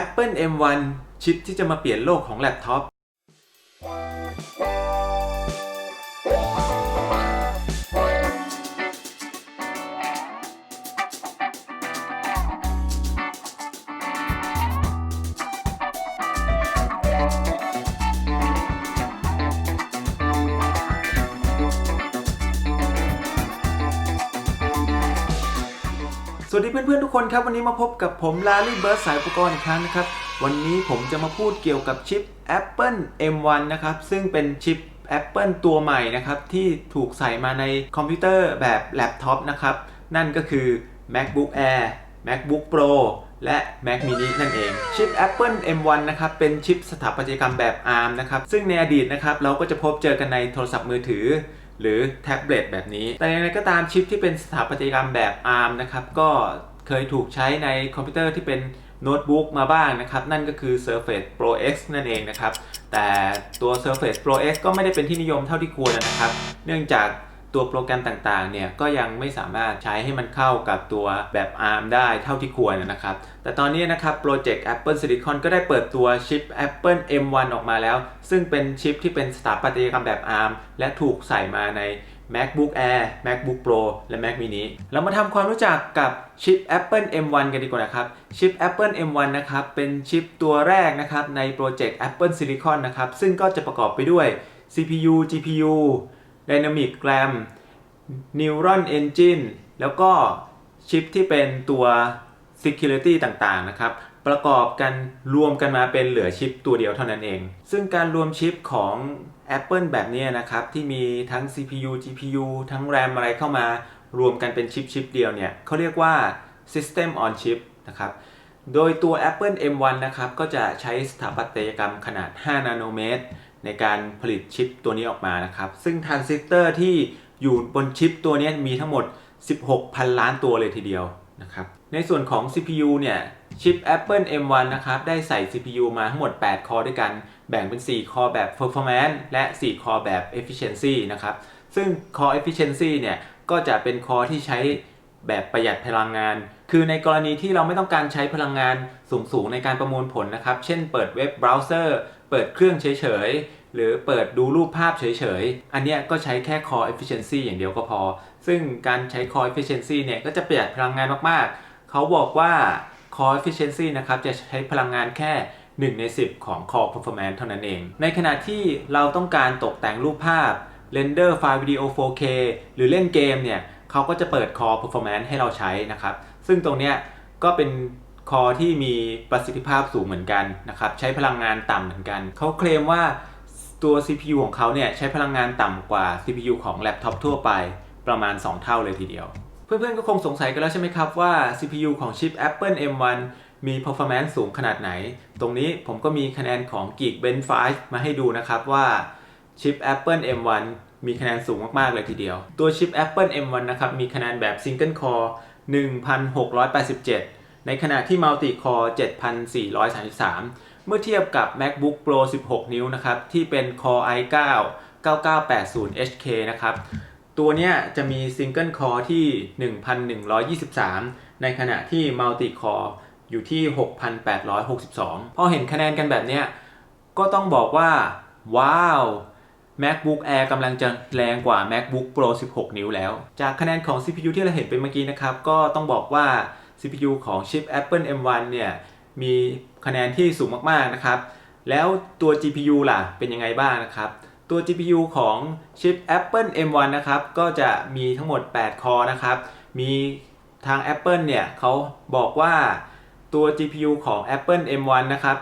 Apple M1 ชิปที่จะมาเปลี่ยนโลกของแล็ปท็อป สวัสดีเพื่อนๆทุกคนครับวันนี้มาพบกับผมลาลี่เบิร์ดสายอุปกรณ์อีกครั้งนะครับ วันนี้ผมจะมาพูดเกี่ยวกับชิป Apple M1 นะครับ ซึ่งเป็นชิป Apple ตัวใหม่นะครับ ที่ถูกใส่มาในคอมพิวเตอร์แบบแล็ปท็อปนะครับ นั่นก็คือ MacBook Air MacBook Pro และ Mac mini นั่นเอง ชิป Apple M1 นะครับ เป็นชิปสถาปัตยกรรมแบบ ARM นะครับ ซึ่งในอดีตนะครับเราก็จะพบเจอกันในโทรศัพท์มือถือ หรือแท็บเล็ตแบบนี้ แต่อย่างไรก็ตามชิปที่เป็นสถาปัตยกรรมแบบ ARM นะครับก็เคยถูกใช้ในคอมพิวเตอร์ที่เป็นโน้ตบุ๊กมาบ้างนะครับ นั่นก็คือ Surface Pro X นั่นเองนะครับ แต่ตัว Surface Pro X ก็ไม่ได้เป็นที่นิยมเท่าที่ควรนะครับ เนื่องจาก ตัวโปรแกรมต่างๆ เนี่ยก็ยังไม่สามารถใช้ให้มันเข้ากับตัวแบบ ARM ได้เท่าที่ควรนะครับ แต่ตอนนี้นะครับโปรเจกต์ Apple Silicon ก็ได้เปิดตัวชิป Apple M1 ออกมาแล้ว ซึ่งเป็นชิปที่เป็นสถาปัตยกรรมแบบ ARM และถูกใส่มาใน MacBook Air MacBook Pro และ Mac mini เรามาทำความรู้จักกับชิป Apple M1 กันดีกว่านะครับ ชิป Apple M1 นะครับ เป็นชิปตัวแรกนะครับในโปรเจกต์ Apple Silicon นะครับ ซึ่งก็จะประกอบไปด้วย CPU GPU Dynamic RAM Neuron Engine แล้วก็ชิปที่เป็นตัว Security ต่างๆนะครับ ประกอบกันรวมกันมาเป็นเหลือชิปตัวเดียวเท่านั้นเอง ซึ่งการรวมชิปของ Apple แบบนี้นะครับ ที่มีทั้ง CPU GPU ทั้ง RAM อะไรเข้ามารวมกันเป็นชิปชิปเดียวเนี่ยเขาเรียกว่า System on Chip นะครับ โดยตัว Apple M1 นะครับ ก็จะใช้สถาปัตยกรรมขนาด 5 นาโนเมตร ในการผลิตชิปตัวนี้ออกมานะครับ ซึ่งทรานซิสเตอร์ที่อยู่บนชิปตัวนี้มีทั้งหมด 16,000 ล้านตัวเลยทีเดียวนะครับ ในส่วนของ CPU เนี่ยชิป Apple M1 นะครับได้ใส่ CPU มาทั้งหมด 8 คอด้วยกัน แบ่งเป็น 4 คอแบบ performance และ 4 คอแบบ efficiency นะครับ ซึ่ง core efficiency เนี่ยก็จะเป็นคอที่ใช้แบบประหยัดพลังงาน คือในกรณีที่เราไม่ต้องการใช้พลังงานสูงๆในการประมวลผลนะครับ เช่นเปิดเว็บเบราว์เซอร์ เปิดเครื่องเฉยๆ หรือเปิดดูรูปภาพเฉยๆ อันเนี้ยก็ใช้แค่ core efficiency อย่างเดียวก็พอ ซึ่งการใช้ core efficiency เนี่ยก็จะประหยัดพลังงานมากๆ เขาบอกว่า core efficiency นะครับจะใช้พลังงานแค่ 1 ใน 10 ของ core performance เท่านั้นเอง ในขณะที่เราต้องการตกแต่งรูปภาพเรนเดอร์ไฟล์วิดีโอ 4K หรือเล่นเกมเนี่ยเขาก็จะเปิด Core Performance ให้เราใช้นะครับ ซึ่งตรงเนี้ยก็เป็นคอที่มีประสิทธิภาพสูงเหมือนกันนะครับใช้พลังงานต่ำเหมือนกัน เขาเคลมว่า ตัว CPU ของเขาเนี่ยใช้พลังงานต่ำกว่า CPU ของแล็ปท็อปทั่วไปประมาณ 2 เท่าเลยทีเดียว เพื่อนๆก็คงสงสัยกันแล้วใช่ไหมครับว่า CPU ของชิป Apple M1 มี performance สูงขนาดไหน ตรงนี้ผมก็มีคะแนนของ Geekbench 5 มาให้ดูนะครับว่าชิป Apple M1 มีคะแนนสูงมาก ๆ เลยทีเดียว ตัวชิป Apple M1 นะครับ มีคะแนนแบบ Single Core 1687 ในขณะที่ Multi Core 7433 เมื่อเทียบกับ MacBook Pro 16 นิ้วนะครับ ที่เป็น Core i9 9980HK นะครับ ตัวเนี้ยจะมี Single Core ที่ 1123 ในขณะที่ Multi Core อยู่ที่ 6862 พอเห็นคะแนนกันแบบเนี้ย ก็ต้องบอกว่า ว้าว MacBook Air กำลังจะแรงกว่า MacBook Pro 16 นิ้วแล้ว จากคะแนนของ CPU ที่เราเห็นไปเมื่อกี้นะครับ ก็ต้องบอกว่า CPU ของชิป Apple M1 เนี่ย มีคะแนนที่สูงมากๆนะครับ แล้วตัว GPU ล่ะเป็นยังไงบ้างนะครับ ตัว GPU ของชิป Apple M1 นะครับ ก็จะมีทั้งหมด 8 คอนะครับ มีทาง Apple เนี่ยเขาบอกว่าตัว GPU ของ Apple M1 นะครับ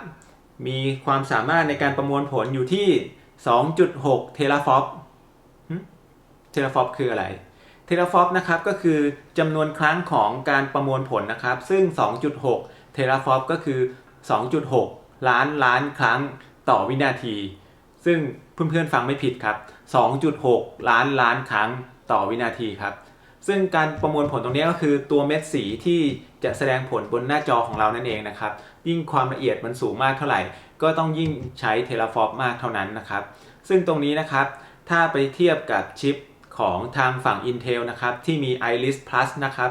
มีความสามารถในการประมวลผลอยู่ที่ 2.6เทราฟลอปเทราฟลอปคืออะไรเทราฟลอปนะครับก็คือจำนวนครั้งของการประมวลผลนะครับ ซึ่ง 2.6 เทราฟอปก็คือ 2.6 ล้านล้านครั้งต่อวินาที ซึ่งเพื่อนๆฟังไม่ผิดครับ 2.6 ล้านล้านครั้งต่อวินาทีครับ ซึ่งการประมวลผลตรงนี้ก็คือตัวเม็ดสีที่จะแสดงผลบนหน้าจอของเรานั่นเองนะครับ ยิ่งความละเอียดมันสูงมากเท่าไหร่ ก็ต้องยิ่งใช้เทราฟอปมากเท่านั้นนะครับ ซึ่งตรงนี้นะครับ ถ้าไปเทียบกับชิปของทางฝั่ง Intel นะครับ ที่มี Iris Plus นะครับ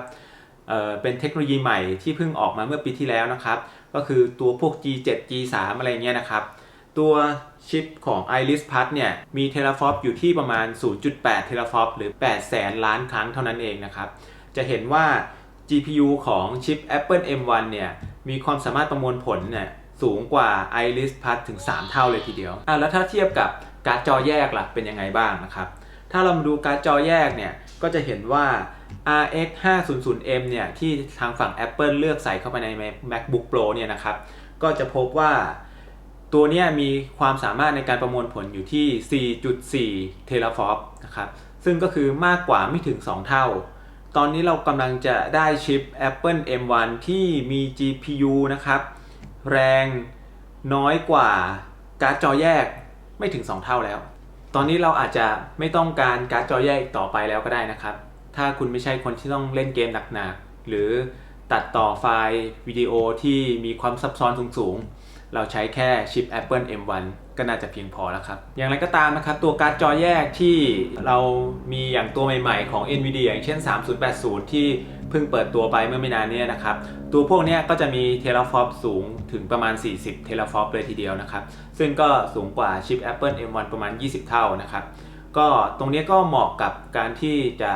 เป็นเทคโนโลยีใหม่ที่เพิ่งออกมาเมื่อปีที่แล้วนะครับ ก็คือตัวพวก G7 G3 อะไรเงี้ยนะครับ ตัวชิปของ Iris p a s เนี่ยมีเทราฟอปอยู่ที่ประมาณ 0.8 เทราฟอปหรือ 8 แสนล้านครั้งเท่านั้นเองนะครับ จะเห็นว่า GPU ของชิป Apple M1 เนี่ยมีความสามารถประมวลผลเนี่ยสูงกว่า Iris p a s ถึง 3 เท่าเลยทีเดียวอะแล้วถ้าเทียบกับการ์ดจอแยกล่ะเป็นยังไงบ้างนะครับ ถ้าเรามาดูการ์ดจอแยกเนี่ยก็จะเห็นว่า RX 500M เนี่ยที่ทางฝั่ง Apple เลือกใส่เข้าไปใน MacBook Pro เนี่ยนะครับ ก็จะพบว่าตัวนี้มีความสามารถในการประมวลผลอยู่ที่ 4.4 เทราฟอปนะครับ ซึ่งก็คือมากกว่าไม่ถึง 2 เท่า ตอนนี้เรากำลังจะได้ชิป Apple M1 ที่มี GPU นะครับ แรงน้อยกว่าการ์ดจอแยกไม่ถึง 2 เท่าแล้ว ตอนนี้เราอาจจะไม่ต้องการการ์ดจอแยกต่อไปแล้วก็ได้นะครับ ถ้าคุณไม่ใช่คนที่ต้องเล่นเกมหนักๆ หรือตัดต่อไฟล์วิดีโอที่มีความซับซ้อนสูงๆ เราใช้แค่ชิป Apple M1 ก็น่าจะเพียงพอแล้วครับ อย่างไรก็ตามนะครับ ตัวการ์ดจอแยกที่เรามีอย่างตัวใหม่ๆของ NVIDIA อย่างเช่น 3080 ที่เพิ่งเปิดตัวไปเมื่อไม่นานนี้นะครับ ตัวพวกนี้ก็จะมีเทราฟอปสูงถึงประมาณ 40 เทราฟอปเลยทีเดียวนะครับ ซึ่งก็สูงกว่าชิป Apple M1 ประมาณ 20 เท่านะครับ ก็ตรงนี้ก็เหมาะกับการที่จะ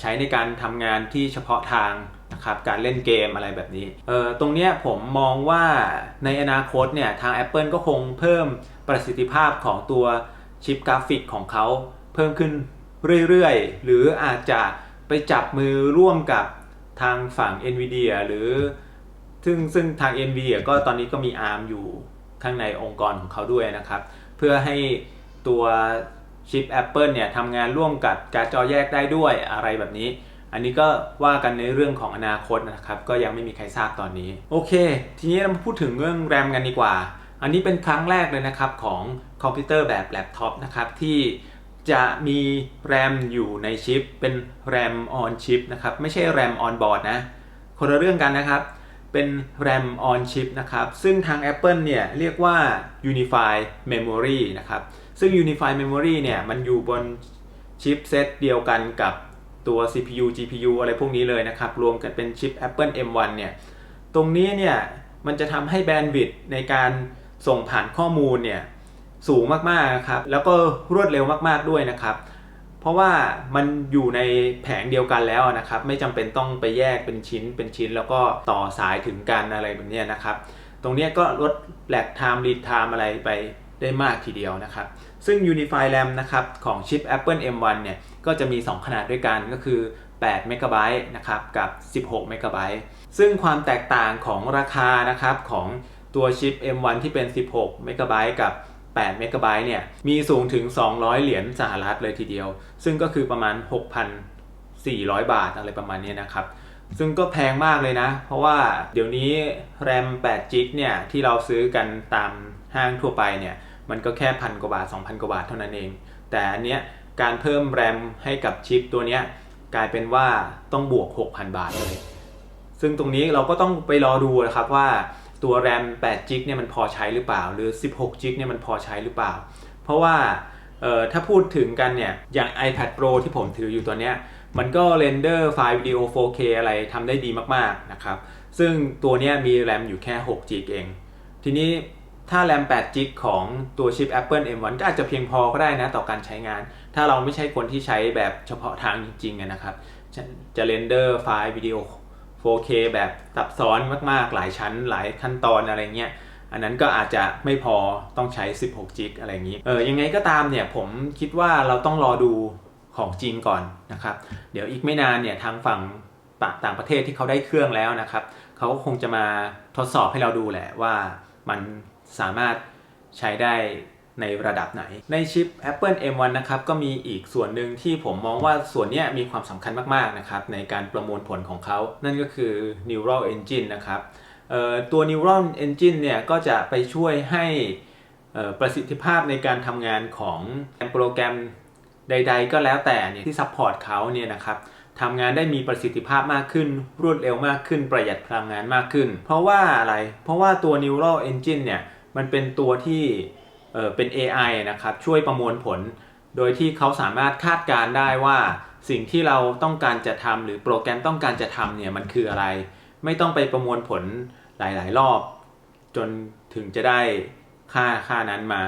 ใช้ในการทำงานที่เฉพาะทางนะครับการเล่นเกมอะไรแบบนี้ตรงนี้ผมมองว่าในอนาคตเนี่ยทาง Apple ก็คงเพิ่มประสิทธิภาพของตัวชิปกราฟิกของเขาเพิ่มขึ้นเรื่อยๆ หรืออาจจะไปจับมือร่วมกับทางฝั่ง NVIDIA หรือซึ่งซึ่งทาง NVIDIA ก็ตอนนี้ก็มี ARM อยู่ข้างในองค์กรของเขาด้วยนะครับ เพื่อให้ตัว ชิป Apple เนี่ยทำงานร่วมกับการ์ดจอแยกได้ด้วยอะไรแบบนี้ อันนี้ก็ว่ากันในเรื่องของอนาคตนะครับ ก็ยังไม่มีใครทราบตอนนี้ โอเค ทีนี้เรามาพูดถึงเรื่องแรมกันดีกว่า อันนี้เป็นครั้งแรกเลยนะครับของคอมพิวเตอร์แบบแล็ปท็อปนะครับที่จะมีแรมอยู่ในชิป เป็นแรมออนชิปนะครับไม่ใช่แรมออนบอร์ดนะคนละเรื่องกันนะครับ เป็น RAM on chip นะครับ ซึ่งทาง Apple เนี่ยเรียกว่า Unify Memory นะครับ ซึ่ง Unify Memory เนี่ยมันอยู่บนชิปเซตเดียวกันกับตัว CPU GPU อะไรพวกนี้เลยนะครับ รวมกันเป็นชิป Apple M1 เนี่ย ตรงนี้เนี่ยมันจะทำให้แบนด์วิดในการส่งผ่านข้อมูลเนี่ยสูงมากๆนะครับ แล้วก็รวดเร็วมากๆด้วยนะครับ เพราะว่ามันอยู่ในแผงเดียวกันแล้วนะครับ ไม่จำเป็นต้องไปแยกเป็นชิ้นเป็นชิ้น แล้วก็ต่อสายถึงกันอะไรแบบนี้นะครับ ตรงนี้ก็ลดแลกไทม์รีดไทม์อะไรไป ได้มากทีเดียวนะครับ ซึ่ง Unify RAM นะครับของชิป Apple M1 เนี่ย ก็จะมี 2 ขนาดด้วยกันก็คือ8 m b นะครับกับ 16 m b ซึ่งความแตกต่างของราคานะครับของตัวชิป M1 ที่เป็น 16 m b กับ8เมกะไบต์เนี่ย มีสูงถึง 200 เหรียญสหรัฐเลยทีเดียว ซึ่งก็คือประมาณ 6,400 บาทอะไรประมาณนี้นะครับ ซึ่งก็แพงมากเลยนะ เพราะว่าเดี๋ยวนี้แรม8จิกเนี่ย ที่เราซื้อกันตามห้างทั่วไปเนี่ย มันก็แค่พันกว่าบาท 2,000 กว่าบาทเท่านั้นเอง แต่อันเนี้ยการเพิ่มแรมให้กับชิปตัวเนี้ยกลายเป็นว่าต้องบวก 6,000 บาทเลย ซึ่งตรงนี้เราก็ต้องไปรอดูนะครับว่าตัวแรม8 g b เนี่ยมันพอใช้หรือเปล่า หรือ 16 g b เนี่ยมันพอใช้หรือเปล่า เพราะว่าเอ่อถ้าพูดถึงกันเนี่ยอย่าง iPad Pro ที่ผมถืออยู่ตัวเนี้ยมันก็เรนเดอร์ไฟล์วิดีโอ 4K อะไรทำได้ดีมากๆนะครับ ซึ่งตัวเนี้ยมีแรมอยู่แค่6 g b เอง ทีนี้ ถ้าแรม8 g b ของตัวชิป Apple M1 ก็อาจจะเพียงพอก็ได้นะต่อการใช้งาน ถ้าเราไม่ใช่คนที่ใช้แบบเฉพาะทางจริงๆนะครับ จะจะเรนเดอร์ไฟล์วิดีโอ 4K แบบซับซ้อนมากๆ หลายชั้นหลายขั้นตอนอะไรเงี้ย อันนั้นก็อาจจะไม่พอต้องใช้ 16จิกอะไรอย่างนี้ เออ ยังไงก็ตามเนี่ยผมคิดว่าเราต้องรอดูของจริงก่อนนะครับ เดี๋ยวอีกไม่นานเนี่ยทางฝั่งต่างประเทศที่เขาได้เครื่องแล้วนะครับ เขาก็คงจะมาทดสอบให้เราดูแหละว่ามัน สามารถใช้ได้ในระดับไหน ในชิป Apple M1 นะครับก็มีอีกส่วนหนึ่งที่ผมมองว่าส่วนนี้มีความสำคัญมากๆนะครับในการประมวลผลของเขา นั่นก็คือ Neural Engine นะครับตัว Neural Engine เนี่ยก็จะไปช่วยให้ประสิทธิภาพในการทำงานของโปรแกรมใด ๆ ก็แล้วแต่เนี่ยที่ซัพพอร์ตเขาเนี่ยนะครับทำงานได้มีประสิทธิภาพมากขึ้น รวดเร็วมากขึ้น ประหยัดพลังงานมากขึ้น เพราะว่าอะไร เพราะว่าตัว Neural Engine เนี่ย มันเป็นตัวที่เเป็น AI นะครับช่วยประมวลผล โดยที่เขาสามารถคาดการได้ว่าสิ่งที่เราต้องการจะทำหรือโปรแกรมต้องการจะทำเนี่ยมันคืออะไร ไม่ต้องไปประมวลผลหลาย ๆ รอบ จนถึงจะได้ค่าค่านั้นมา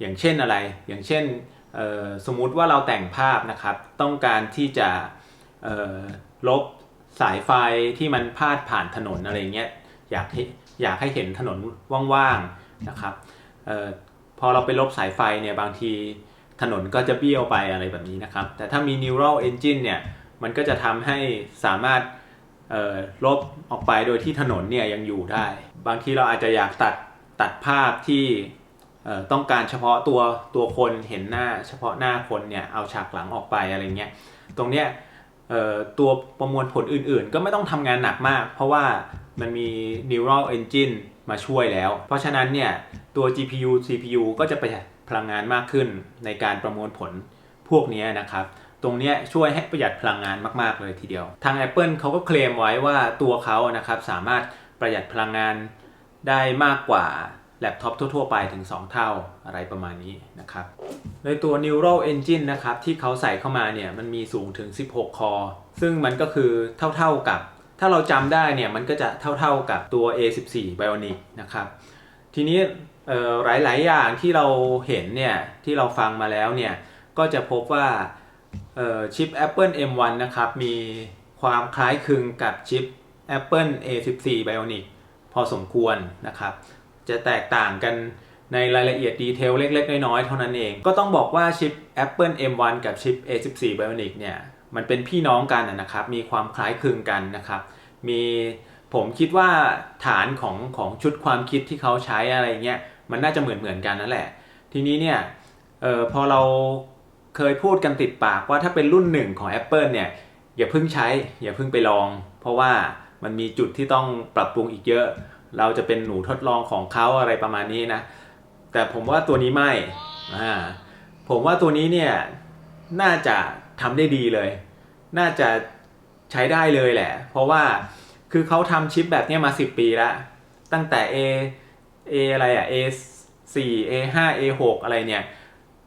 อย่างเช่นอะไร อย่างเช่นสมมุติว่าเราแต่งภาพนะครับ ต้องการที่จะลบสายไฟที่มันพาดผ่านถนนอะไรเงี้ยอยากให้อยากให้เห็นถนนว่าง ๆ นะครับออพอเราไปลบสายไฟเนี่ยบางทีถนนก็จะเบี้ยวไปอะไรแบบนี้นะครับ แต่ถ้ามี neural engine เนี่ยมันก็จะทำให้สามารถออลบออกไปโดยที่ถนนเนี่ยยังอยู่ได้ บางทีเราอาจจะอยากตัดตัดภาพที่ต้องการเฉพาะตัวตัวคนเห็นหน้าเฉพาะหน้าคนเนี่ยเอาฉากหลังออกไปอะไรเงี้ยตรงเนี้ยตัวประมวลผลอื่นๆ ก็ไม่ต้องทำงานหนักมาก เพราะว่ามันมี neural engine มาช่วยแล้ว เพราะฉะนั้นเนี่ยตัว GPU CPU ก็จะประหยัดพลังงานมากขึ้นในการประมวลผลพวกนี้นะครับ ตรงนี้ช่วยให้ประหยัดพลังงานมากๆเลยทีเดียว ทาง Apple เขาก็เคลมไว้ว่าตัวเขานะครับสามารถประหยัดพลังงานได้มากกว่าแล็ปท็อปทั่ว ๆ ไปถึง 2 เท่าอะไรประมาณนี้นะครับ ในตัว Neural Engine นะครับที่เขาใส่เข้ามาเนี่ยมันมีสูงถึง 16 คอ ซึ่งมันก็คือเท่าๆกับ ถ้าเราจำได้เนี่ยมันก็จะเท่าๆกับตัว A14 Bionic นะครับ ทีนี้หลายๆอย่างที่เราเห็นเนี่ยที่เราฟังมาแล้วเนี่ยก็จะพบว่าเอ่อชิป Apple M1 นะครับมีความคล้ายคลึงกับชิป Apple A14 Bionic พอสมควรนะครับ จะแตกต่างกันในรายละเอียดดีเทลเล็ก ๆ น้อย ๆ เท่านั้นเอง ก็ต้องบอกว่าชิป Apple M1 กับชิป A14 Bionic เนี่ย มันเป็นพี่น้องกันนะครับ มีความคล้ายคลึงกันนะครับ มีผมคิดว่าฐานของของชุดความคิดที่เขาใช้อะไรเงี้ยมันน่าจะเหมือนเหมือนกันนั่นแหละ ทีนี้เนี่ยเออพอเราเคยพูดกันติดปากว่าถ้าเป็นรุ่นหนึ่งของ Apple เนี่ยอย่าเพิ่งใช้ อย่าเพิ่งไปลอง เพราะว่ามันมีจุดที่ต้องปรับปรุงอีกเยอะ เราจะเป็นหนูทดลองของเขาอะไรประมาณนี้นะ แต่ผมว่าตัวนี้ไม่อ่าผมว่าตัวนี้เนี่ยน่าจะ ทำได้ดีเลย น่าจะใช้ได้เลยแหละ เพราะว่าคือเขาทำชิปแบบนี้มา 10 ปีแล้ว ตั้งแต่ A A อะไรอะ A 4 A 5 A 6อะไรเนี่ย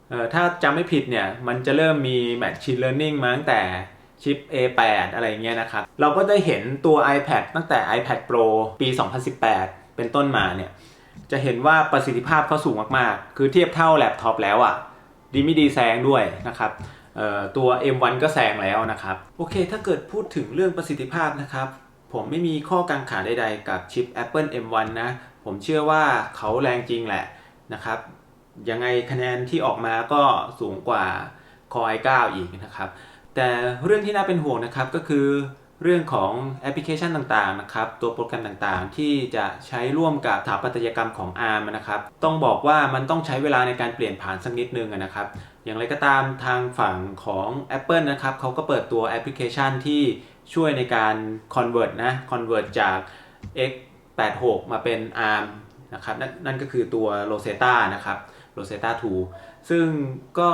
เออถ้าจำไม่ผิดเนี่ย มันจะเริ่มมี Machine Learning มาตั้งแต่ชิป A8 อะไรเงี้ยนะครับ เราก็ได้เห็นตัว iPad ตั้งแต่ iPad Pro ปี 2018 เป็นต้นมาเนี่ย จะเห็นว่าประสิทธิภาพเขาสูงมาก ๆ คือเทียบเท่าแล็ปท็อปแล้วอะ่ะ ดีไม่ดีแซงด้วยนะครับ ตัว M1 ก็แซงแล้วนะครับ โอเค ถ้าเกิดพูดถึงเรื่องประสิทธิภาพนะครับ ผมไม่มีข้อกังขาใดๆ กับชิป Apple M1 นะ ผมเชื่อว่าเขาแรงจริงแหละนะครับ ยังไงคะแนนที่ออกมาก็สูงกว่า Core i9 อีกนะครับ แต่เรื่องที่น่าเป็นห่วงนะครับก็คือเรื่องของแอปพลิเคชันต่างๆนะครับ ตัวโปรแกรมต่างๆ ที่จะใช้ร่วมกับสถาปัตยกรรมของ ARM นะครับ ต้องบอกว่ามันต้องใช้เวลาในการเปลี่ยนผ่านสักนิดนึงนะครับ อย่างไรก็ตามทางฝั่งของ Apple นะครับเขาก็เปิดตัวแอปพลิเคชันที่ช่วยในการ convert นะ convert จาก x86 มาเป็น ARM นะครับนนั่นก็คือตัว Rosetta นะครับ Rosetta 2 ซึ่งก็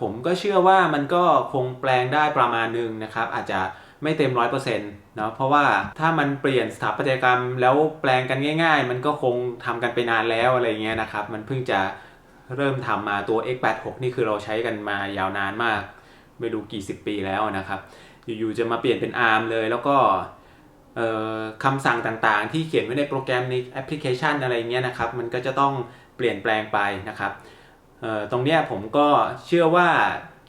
ผมก็เชื่อว่ามันก็คงแปลงได้ประมาณนึงนะครับ อาจจะไม่เต็ม 100%เนาะเพราะว่าถ้ามันเปลี่ยนสถาปัตยกรรมแล้วแปลงกันง่าย ๆ มันก็คงทำกันไปนานแล้วอะไรเงี้ยนะครับ มันเพิ่งจะ เริ่มทำมาตัว x86 นี่คือเราใช้กันมายาวนานมาก ไม่รู้กี่สิบปีแล้วนะครับ อยู่ๆจะมาเปลี่ยนเป็น ARM เลย แล้วก็คำสั่งต่างๆ ที่เขียนไว้ในโปรแกรมในแอปพลิเคชันอะไรเงี้ยนะครับ มันก็จะต้องเปลี่ยนแปลงไปนะครับตรงเนี้ยผมก็เชื่อว่า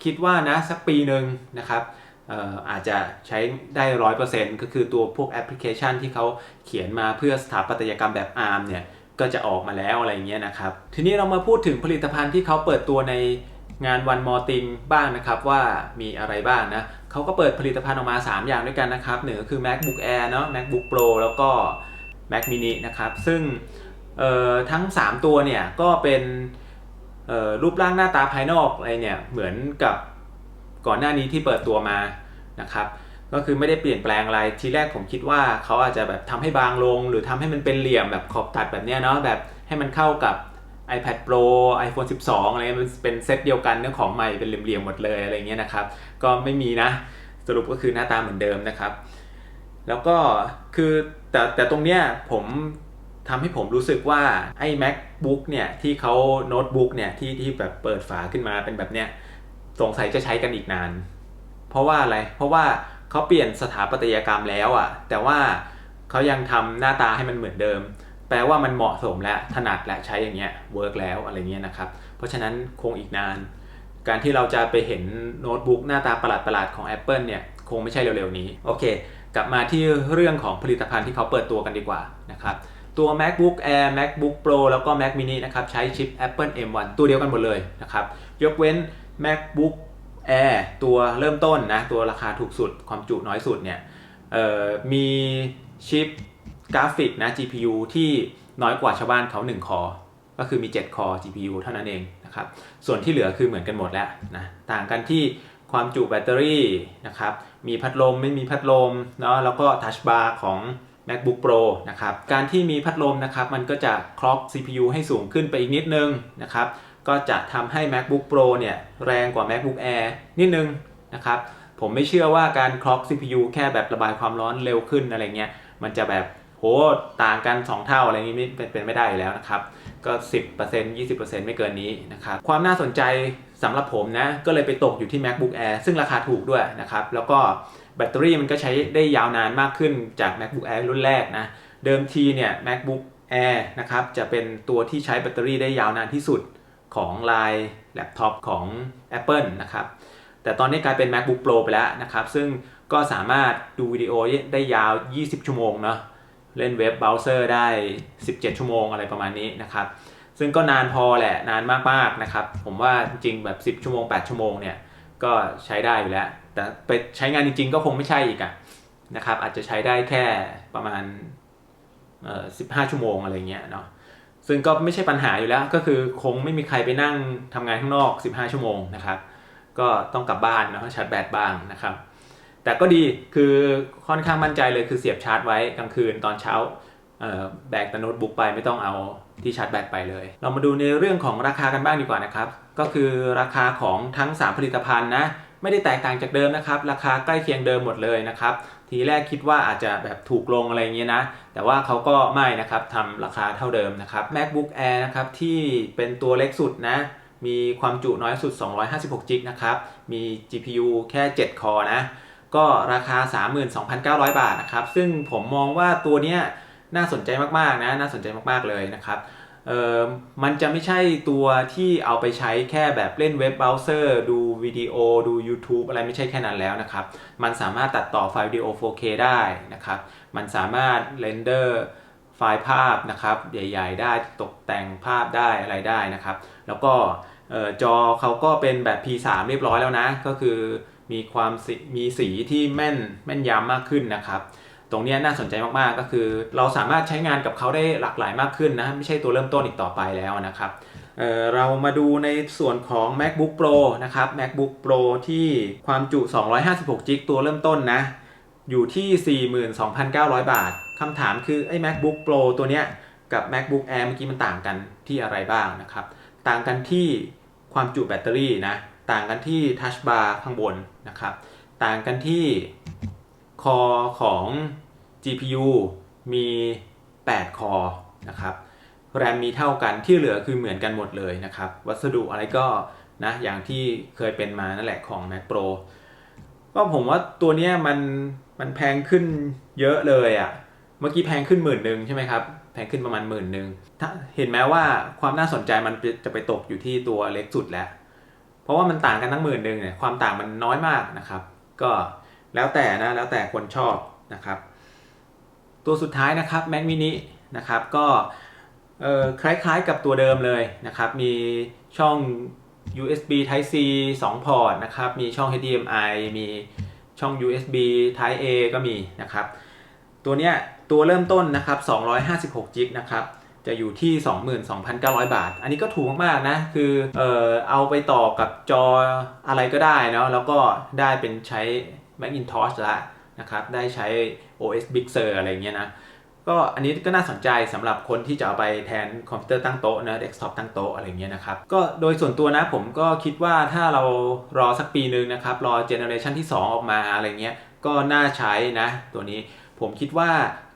คิดว่านะสักปีหนึ่งนะครับเอ่ออาจจะใช้ได้ร้อยเปอร์เซ็นต์ก็คือตัวพวกแอปพลิเคชันที่เขาเขียนมาเพื่อสถาปัตยกรรมแบบ ARM เนี่ย ก็จะออกมาแล้วอะไรเงี้ยนะครับ ทีนี้เรามาพูดถึงผลิตภัณฑ์ที่เขาเปิดตัวในงานวันมอติงบ้างนะครับว่ามีอะไรบ้างนะเขาก็เปิดผลิตภัณฑ์ออกมา 3 อย่างด้วยกันนะครับหนึ่งก็คือ MacBook Air เนาะ MacBook Pro แล้วก็ Mac mini นะครับ ซึ่งทั้ง 3 ตัวเนี่ยก็เป็นรูปร่างหน้าตาภายนอกอะไรเนี่ยเหมือนกับก่อนหน้านี้ที่เปิดตัวมานะครับ ก็คือไม่ได้เปลี่ยนแปลงอะไรทีแรกผมคิดว่าเขาอาจจะแบบทำให้บางลง หรือทำให้มันเป็นเหลี่ยมแบบขอบตัดแบบเนี้ยเนาะแบบให้มันเข้ากับ iPad Pro iPhone 12 อะไรมันเป็นเซตเดียวกันเนื้อของใหม่เป็นเหลี่ยมๆหมดเลยอะไรเงี้ยนะครับ ก็ไม่มีนะ สรุปก็คือหน้าตาเหมือนเดิมนะครับ แล้วก็คือแต่แต่ตรงเนี้ยผมทำให้ผมรู้สึกว่าไอ้ MacBook เนี่ยที่เขาโน้ตบุ๊กเนี่ยที่ที่แบบเปิดฝาขึ้นมาเป็นแบบเนี้ยสงสัยจะใช้กันอีกนาน เพราะว่าอะไรเพราะว่า เขาเปลี่ยนสถาปัตยกรรมแล้วอะ่ะ แต่ว่าเขายังทำหน้าตาให้มันเหมือนเดิม แปลว่ามันเหมาะสมและถนัดและใช้อย่างเงี้ยเวิร์กแล้วอะไรเงี้ยนะครับ เพราะฉะนั้นคงอีกนาน การที่เราจะไปเห็นโน้ตบุ๊กหน้าตาประหลาดๆของ Apple เนี่ยคงไม่ใช่เร็วๆนี้ โอเค กลับมาที่เรื่องของผลิตภัณฑ์ที่เขาเปิดตัวกันดีกว่านะครับตัว MacBook Air MacBook Pro แล้วก็ Mac mini นะครับ ใช้ชิป Apple M1 ตัวเดียวกันหมดเลยนะครับ ยกเว้น MacBook Air ตัวเริ่มต้นนะตัวราคาถูกสุดความจุน้อยสุดเนี่ยมีชิปกราฟิกนะ GPU ที่น้อยกว่าชาวบ้านเขา 1 คอ ก็คือมี 7 คอ GPU เท่านั้นเองนะครับ ส่วนที่เหลือคือเหมือนกันหมดแล้วนะ ต่างกันที่ความจุแบตเตอรี่นะครับ มีพัดลมไม่มีพัดลมเนาะ แล้วก็ทัชบาร์ของ MacBook Pro นะครับ การที่มีพัดลมนะครับ มันก็จะคล็อก CPU ให้สูงขึ้นไปอีกนิดนึงนะครับ ก็จะทำให้ MacBook Pro เนี่ยแรงกว่า MacBook Air นิดนึงนะครับผมไม่เชื่อว่าการคล็อก CPU แค่แบบระบายความร้อนเร็วขึ้นอะไรเงี้ยมันจะแบบโหต่างกัน 2 เท่าอะไรนี้ไม่เป็นเป็นไม่ได้แล้วนะครับ ก็ 10% 20%ไม่เกินนี้นะครับ ความน่าสนใจสำหรับผมนะ ก็เลยไปตกอยู่ที่ MacBook Air ซึ่งราคาถูกด้วยนะครับ แล้วก็แบตเตอรี่มันก็ใช้ได้ยาวนานมากขึ้นจาก MacBook Air รุ่นแรกนะ เดิมทีเนี่ย MacBook Air นะครับ จะเป็นตัวที่ใช้แบตเตอรี่ได้ยาวนานที่สุด ของลายแล็ปท็อปของ Apple นะครับ แต่ตอนนี้กลายเป็น MacBook Pro ไปแล้วนะครับ ซึ่งก็สามารถดูวิดีโอได้ยาว 20 ชั่วโมงเนาะเล่นเว็บเบราว์เซอร์ได้ 17 ชั่วโมงอะไรประมาณนี้นะครับ ซึ่งก็นานพอแหละนานมากๆนะครับ ผมว่าจริงๆแบบ 10 ชั่วโมง 8 ชั่วโมงเนี่ยก็ใช้ได้อยู่แล้ว แต่ไปใช้งานจริง ๆ ก็คงไม่ใช่อีกอะนะครับ อาจจะใช้ได้แค่ประมาณ15ชั่วโมงอะไรเงี้ยเนาะ ซึ่งก็ไม่ใช่ปัญหาอยู่แล้ว ก็คือคงไม่มีใครไปนั่งทำงานข้างนอก 15 ชั่วโมงนะครับ ก็ต้องกลับบ้านนะชาร์จแบตบ้างนะครับ แต่ก็ดีคือค่อนข้างมั่นใจเลยคือเสียบชาร์จไว้กลางคืนตอนเช้าแบกตโน้ตบุ๊กไปไม่ต้องเอาที่ชาร์จแบตไปเลย เรามาดูในเรื่องของราคากันบ้างดีกว่านะครับ ก็คือราคาของทั้ง 3 ผลิตภัณฑ์นะไม่ได้แตกต่างจากเดิมนะครับ ราคาใกล้เคียงเดิมหมดเลยนะครับ ทีแรกคิดว่าอาจจะแบบถูกลงอะไรเงี้ยนะ แต่ว่าเขาก็ไม่นะครับทำราคาเท่าเดิมนะครับ MacBook Air นะครับที่เป็นตัวเล็กสุดนะ มีความจุน้อยสุด 256 g b นะครับ มี GPU แค่ 7 คอนะ ก็ราคา 32,900 บาทนะครับ ซึ่งผมมองว่าตัวเนี้ยน่าสนใจมากๆนะ น่าสนใจมากๆเลยนะครับ เออมันจะไม่ใช่ตัวที่เอาไปใช้แค่แบบเล่นเว็บเบราว์เซอร์ดูวิดีโอดู YouTube อะไรไม่ใช่แค่นั้นแล้วนะครับ มันสามารถตัดต่อไฟล์วิดีโอ 4K ได้นะครับ มันสามารถเรนเดอร์ไฟล์ภาพนะครับใหญ่ๆ ได้ตกแต่งภาพได้อะไรได้นะครับ แล้วก็จอเขาก็เป็นแบบ P3 เรียบร้อยแล้วนะ ก็คือมีความมีสีที่แม่นแม่นยำมากขึ้นนะครับ ตรงนี้น่าสนใจมากๆ ก็คือ เราสามารถใช้งานกับเขาได้หลากหลายมากขึ้นนะไม่ใช่ตัวเริ่มต้นอีกต่อไปแล้วนะครับเเรามาดูในส่วนของ MacBook Pro นะครับ MacBook Pro ที่ความจุ 256 g b ตัวเริ่มต้นนะ อยู่ที่ 42,900 บาทคำถามคือไอ้ MacBook Pro ตัวเนี้ยกับ MacBook Air เมื่อกี้มันต่างกันที่อะไรบ้างนะครับ ต่างกันที่ความจุแบตเตอรี่นะ ต่างกันที่ Touch Bar ข้างบนนะครับ ต่างกันที่ คอของ GPU มี 8 คอนะครับแรมมีเท่ากันที่เหลือคือเหมือนกันหมดเลยนะครับ วัสดุอะไรก็นะอย่างที่เคยเป็นมานั่นแหละของ Mac Pro ก็ผมว่าตัวเนี้ยมันมันแพงขึ้นเยอะเลยอะ่ะ เมื่อกี้แพงขึ้นหมื่นหนึ่งใช่ไหมครับ แพงขึ้นประมาณหมื่นหนึ่งถ้าเห็นไหมว่าความน่าสนใจมันจะไปตกอยู่ที่ตัวเล็กสุดแล้ว เพราะว่ามันต่างกันทั้งหมื่นหนึ่งเนี่ยความต่างมันน้อยมากนะครับ ก็ แล้วแต่นะแล้วแต่คนชอบนะครับ ตัวสุดท้ายนะครับ Mac mini นะครับก็คล้ายๆกับตัวเดิมเลยนะครับ มีช่อง USB Type C 2 พอร์ตนะครับ มีช่อง HDMI มีช่อง USB Type A ก็มีนะครับ ตัวเนี้ยตัวเริ่มต้นนะครับ256 g b นะครับ จะอยู่ที่ 22,900 บาท อันนี้ก็ถูกมากๆนะ คือเออเอาไปต่อกับจออะไรก็ได้เนาะ แล้วก็ได้เป็นใช้ Macintosh ละนะครับ ได้ใช้ OS Big Sur อะไรเงี้ยนะ ก็อันนี้ก็น่าสนใจสำหรับคนที่จะเอาไปแทนคอมพิวเตอร์ตั้งโต๊ะนะเดสก์ท็อปตั้งโต๊ะอะไรเงี้ยนะครับ ก็โดยส่วนตัวนะผมก็คิดว่าถ้าเรารอสักปีนึงนะครับ รอเจเนอเรชันที่ 2 ออกมาอะไรเงี้ย ก็น่าใช้นะตัวนี้ผมคิดว่า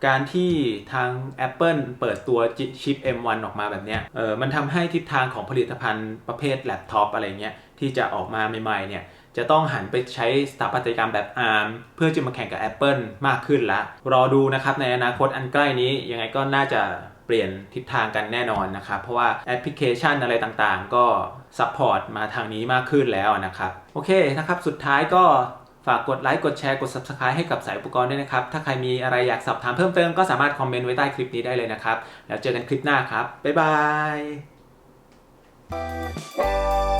การที่ทาง Apple เปิดตัวชิป M1 ออกมาแบบเนี้ยเออมันทำให้ทิศทางของผลิตภัณฑ์ประเภทแล็ปท็อปอะไรเงี้ยที่จะออกมาใหม่ๆเนี่ย จะต้องหันไปใช้สถาปัตยกรรมแบบ ARM เพื่อจะมาแข่งกับ Apple มากขึ้นละ รอดูนะครับในอนาคตอันใกล้นี้ยังไงก็น่าจะเปลี่ยนทิศทางกันแน่นอนนะครับ เพราะว่าแอปพลิเคชันอะไรต่างๆ ก็ซัพพอร์ตมาทางนี้มากขึ้นแล้วนะครับ โอเคนะครับ สุดท้ายก็ฝากกดไลค์ กดแชร์ กด Subscribe ให้กับสายอุปกรณ์ด้วยนะครับ ถ้าใครมีอะไรอยากสอบถามเพิ่มเติมก็สามารถคอมเมนต์ไว้ใต้คลิปนี้ได้เลยนะครับ แล้วเจอกันคลิปหน้าครับ บ๊ายบาย